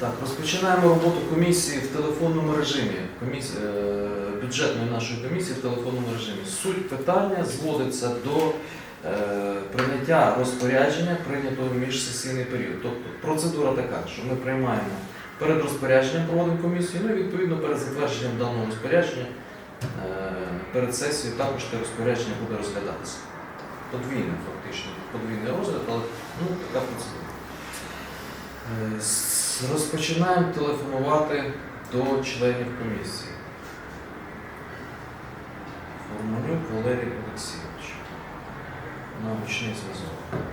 Так, розпочинаємо роботу комісії в телефонному режимі. Коміс... е, Бюджетної нашої комісії в телефонному режимі. Суть питання зводиться до е, прийняття розпорядження, прийнятого в міжсесійний період. Тобто процедура така, що ми приймаємо перед розпорядженням проводимо комісію, ну і відповідно перед затвердженням даного розпорядження, е, перед сесією також те розпорядження буде розглядатися. Подвійне, фактично, подвійний розгляд, але ну, така процедура. Розпочинаємо телефонувати до членів комісії. Форманюк Валерій Олексійович. Научний зв'язок.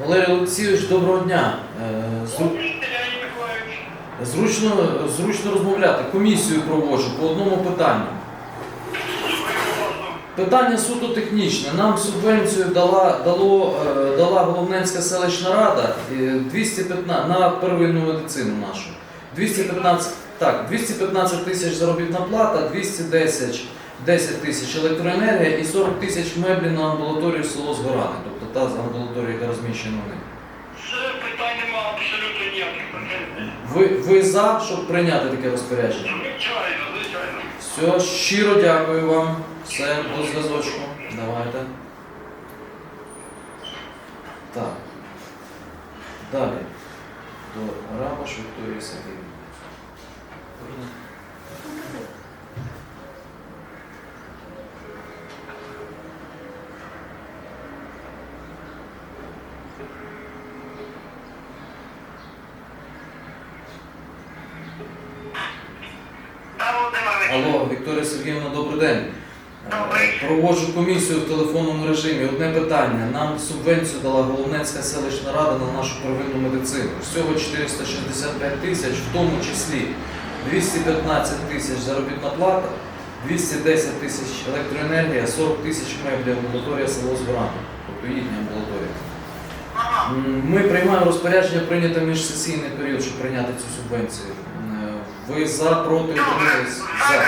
Валерій Олексійович, доброго дня. Е, зру- Зручно, зручно розмовляти. Комісію проводжу по одному питанню. Питання суто технічне. Нам субвенцію дала, дало, е, дала Головненська селищна рада е, 215, на первинну медицину нашу. 215, так, 215 тисяч заробітна плата, 210 10 тисяч електроенергія і 40 тисяч меблі на амбулаторію село Згорани, та амбулаторія, яка розміщена в них. Це питань нема абсолютно ніяких претензій. Ви, ви за, щоб прийняти таке розпорядження? Звичайно, звичайно. Все, щиро дякую вам. Все, до зв'язочку. Давайте. Так. Далі. До Рабаш Вікторії Сергіївни. Да, Володимирович. Алло, Вікторія Сергіївна, добрий день. Добрий. Проводжу комісію в телефонному режимі. Одне питання. Нам субвенцію дала Головненська селищна рада на нашу первинну медицину. Всього 465 тисяч, в тому числі 215 тисяч заробітна плата, 210 тисяч електроенергія, 40 тисяч меблів амбулаторія село Збрана, тобто їхня амбулаторія. Ми приймаємо розпорядження прийняте міжсесійний період, щоб прийняти цю субвенцію. Ви за, проти, утримались? За.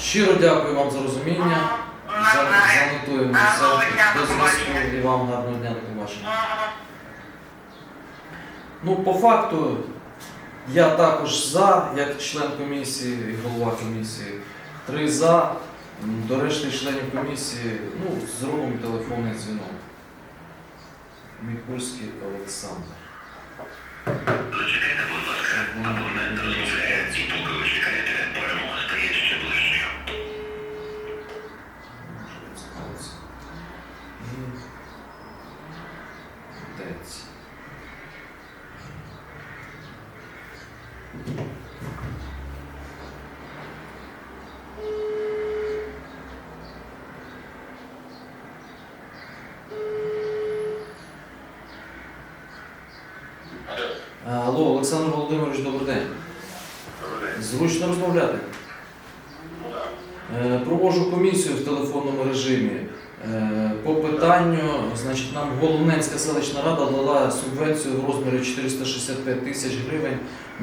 Щиро дякую вам за розуміння. За- Ага. Занотуємо Ага, До зв'язку і вам гарного дня до побачення. Ну, по факту, я також за, як член комісії і голова комісії. Три за. До решти членів комісії, ну, зробимо телефонний дзвінок. Мікульський Олександр. Зачекайте, будь ласка, абонент розмовляє, і поки ви чекаєте, Алло, Олександр Володимирович, добрий день. Зручно розмовляти. Е, Проводжу комісію в телефонному режимі. Е, По питанню, значить, нам Головненська селищна рада дала субвенцію в розмірі 465 тисяч гривень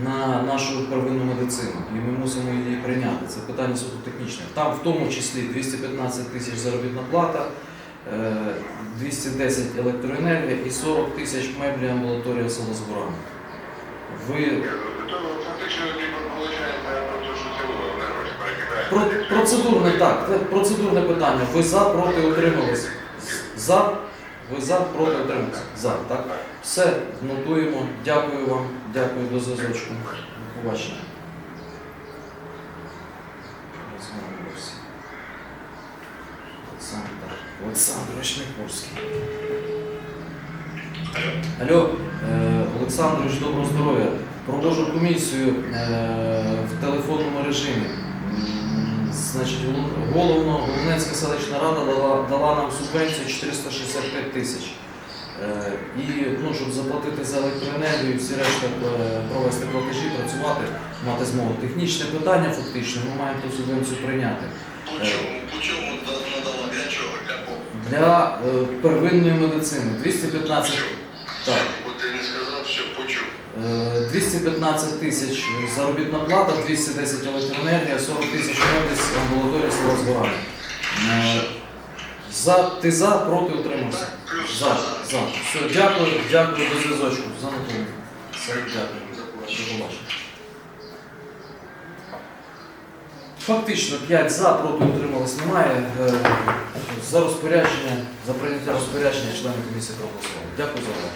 на нашу первинну медицину. І ми мусимо її прийняти. Це питання суто технічне. Там в тому числі 215 тисяч заробітна плата, е, 210 електроенергія і 40 тисяч меблі амбулаторія село Зборами. Ви про процедурне так, це процедурне питання. Ви за, проти утримались? За, ви за, проти утримались? За, так? Все, нотуємо. Дякую вам, дякую до зв'язочку. Побачення. Олександр Олександрович Микурський. Алло, Олександрович, доброго здоров'я. Проводжу комісію е, в телефонному режимі. Значить, головно Головненська селищна рада дала, дала нам субвенцію 465 тисяч. Е, І ну, щоб заплатити за електроенергію, всі решта е, провести платежі, працювати, мати змогу. Технічне питання фактично, ми маємо ту субвенцію прийняти. По чому? По чому надала? Для чого? Для? Для первинної медицини 215. Так. Ти не сказав, що почув. Е, 215 тисяч заробітна плата, 210 електроенергія, 40 тисяч медиць, амбулаторія словозбирання. Е, За, ти за, проти утримався? За, за. Все, дякую, дякую до зв'язочку. За Анатолієм. Все, дякую. До побачення. Фактично 5 за, проти утрималось немає. Е, За розпорядження, за прийняття розпорядження члени комісії проголосували. Дякую за увагу.